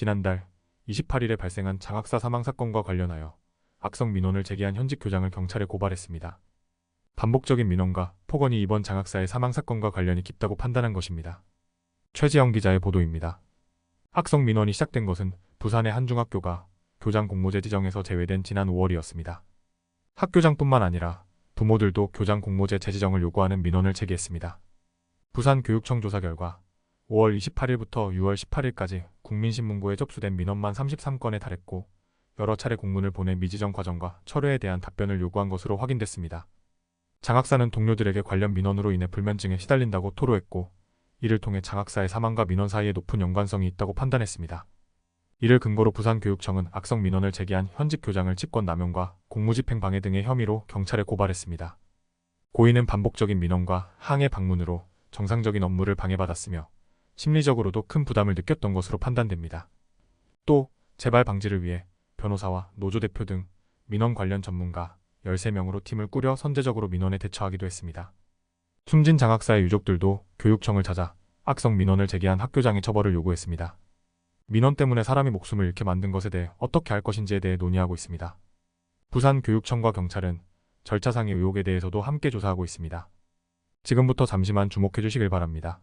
지난달 28일에 발생한 장학사 사망 사건과 관련하여 악성 민원을 제기한 현직 교장을 경찰에 고발했습니다. 반복적인 민원과 폭언이 이번 장학사의 사망 사건과 관련이 깊다고 판단한 것입니다. 최지영 기자의 보도입니다. 악성 민원이 시작된 것은 부산의 한 중학교가 교장 공모제 지정에서 제외된 지난 5월이었습니다. 학교장뿐만 아니라 부모들도 교장 공모제 재지정을 요구하는 민원을 제기했습니다. 부산교육청 조사 결과 5월 28일부터 6월 18일까지 국민신문고에 접수된 민원만 33건에 달했고 여러 차례 공문을 보내 미지정 과정과 철회에 대한 답변을 요구한 것으로 확인됐습니다. 장학사는 동료들에게 관련 민원으로 인해 불면증에 시달린다고 토로했고 이를 통해 장학사의 사망과 민원 사이에 높은 연관성이 있다고 판단했습니다. 이를 근거로 부산교육청은 악성 민원을 제기한 현직 교장을 직권 남용과 공무집행 방해 등의 혐의로 경찰에 고발했습니다. 고인은 반복적인 민원과 항해 방문으로 정상적인 업무를 방해받았으며 심리적으로도 큰 부담을 느꼈던 것으로 판단됩니다. 또 재발 방지를 위해 변호사와 노조 대표 등 민원 관련 전문가 13명으로 팀을 꾸려 선제적으로 민원에 대처하기도 했습니다. 숨진 장학사의 유족들도 교육청을 찾아 악성 민원을 제기한 학교장의 처벌을 요구했습니다. 민원 때문에 사람이 목숨을 잃게 만든 것에 대해 어떻게 할 것인지에 대해 논의하고 있습니다. 부산교육청과 경찰은 절차상의 의혹에 대해서도 함께 조사하고 있습니다. 지금부터 잠시만 주목해 주시길 바랍니다.